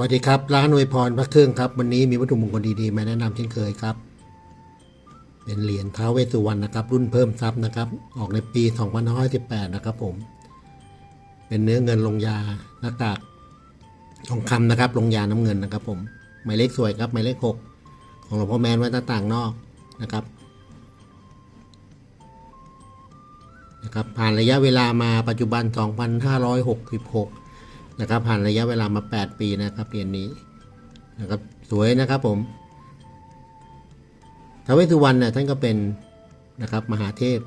วัสดีครับ ร้านอวยพรพระเครื่องครับ วันนี้มีวัตถุมงคลดีๆ มาแนะนำเช่นเคยครับ เป็นเหรียญท้าเวสุวรรณนะครับ รุ่นเพิ่มทรัพย์นะครับ ออกในปี 2518 นะครับผม เป็นเนื้อเงินลงยาหน้ากากทองคำนะครับ ลงยาน้ำเงินนะครับ ผมหมายเลขสวยครับหมายเลขหกของหลวงพ่อแมนไว้หน้าต่างนอกนะครับนะครับ ผ่านระยะเวลามาปัจจุบัน 2566 นะครับผ่านระยะเวลามา 8 ปีนะครับเหรียญนี้นะครับสวยนะครับผมท้าวเวสุวรรณเนี่ยท่านก็เป็นนะครับมหาเทพ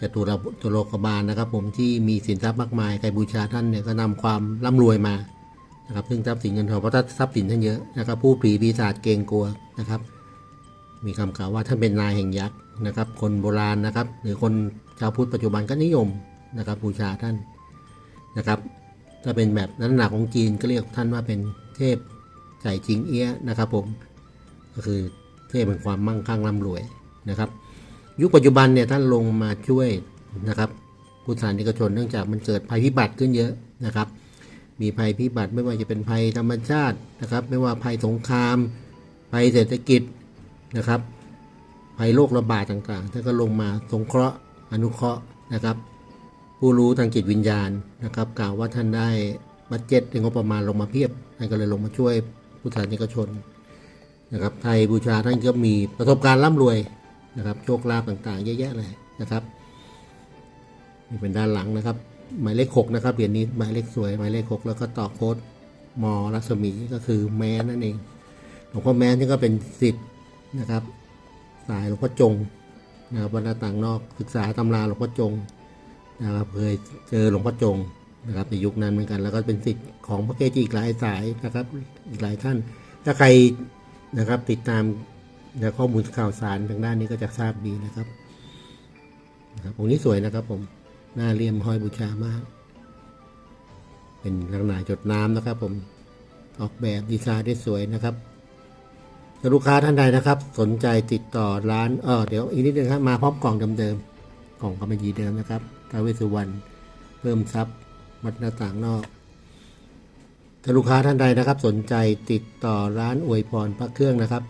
จตุรตุโลกบาลนะครับ ผมที่มีสินทรัพย์มากมายใครบูชาท่านเนี่ยก็นำความร่ำรวยมานะครับซึ่งทรัพย์สินเงินทองเพราะทรัพย์สินท่านเยอะนะครับ ผู้ผีปีศาจเกรงกลัวนะครับ มีคำกล่าวว่าท่านเป็นนายแห่งยักษ์นะครับ คนโบราณนะครับ หรือคนชาวพุทธปัจจุบันก็นิยมนะครับบูชาท่านนะครับ ถ้าเป็นแบบนั้นหนักของจีนก็เรียกท่านว่าเป็นเทพใจจิงเอี้ยะนะครับผมก็คือเทพเป็นความมั่งคั่งร่ำรวยนะครับ ยุคปัจจุบันเนี่ยท่านลงมาช่วยนะครับผู้สานิกชนเนื่องจากมันเกิดภัยพิบัติขึ้นเยอะนะครับ มีภัยพิบัติไม่ว่าจะเป็นภัยธรรมชาตินะครับ ไม่ว่าภัยสงคราม ภัยเศรษฐกิจนะครับ ภัยโรคระบาดต่างๆท่านก็ลงมาสงเคราะห์อนุเคราะห์นะครับ ผู้รู้ทางจิตวิญญาณนะครับ กล่าวว่าท่านได้บัตเจ็ตงบประมาณลงมาเพียบท่านก็เลยลงมาช่วยผู้สานิกชนนะครับไทยบูชาท่านก็มีประสบการณ์ร่ำรวยนะครับ โชคลาภต่างๆ เยอะแยะเลยนะครับนี่เป็นด้านหลังนะครับ หมายเลขหกนะครับเหรียญนี้หมายเลขสวยหมายเลขหกแล้วก็ต่อโค้ดมอรัศมีก็คือแม้นั่นเองหลวงพ่อแม้นี่ก็เป็นสิทธิ์นะครับ สายหลวงพ่อจงนะครับวัดหน้าต่างนอกศึกษาตำราหลวงพ่อจง นะครับเคยเจอหลวงพ่อจงนะครับในยุคนั้นเหมือนกัน แล้วก็เป็นสิทธิ์ของพระเกจิอีกหลายสายนะครับ อีกหลายท่าน ถ้าใครนะครับติดตามและข้อมูลข่าวสารทางด้านนี้ก็จะทราบดีนะครับนะครับองค์นี้สวยนะครับ ผมหน้าเลี่ยมห้อยบูชามาก เป็นลักษณะจดน้ำนะครับ ผมออกแบบดีไซน์ได้สวยนะครับลูกค้าท่านใดนะครับ สนใจติดต่อร้านเออเดี๋ยวอีกนิดนึงครับมาพร้อมกล่องเดิมๆ กล่องกำมะหยี่เดิมนะครับท้าวเวสุวรรณเพิ่มทรัพย์มัดหน้าต่างนอกถ้าลูกค้าท่านใดนะครับ สนใจติดต่อร้านอวยพรพระเครื่องนะครับ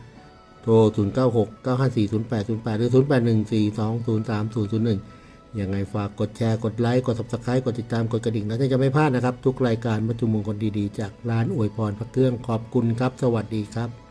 โทร 0 9 6 9 5 4 0 8 0 8 หรือ 0 8 1 4 2 0 3 0 0 1ยังไงฝากกดแชร์กดไลค์กด subscribe กดติดตามกดกระดิ่งแล้วท่านจะไม่พลาดนะครับ ทุกรายการวัตถุมงคลดีๆ จากร้านอวยพรพระเครื่องขอบคุณครับ สวัสดีครับ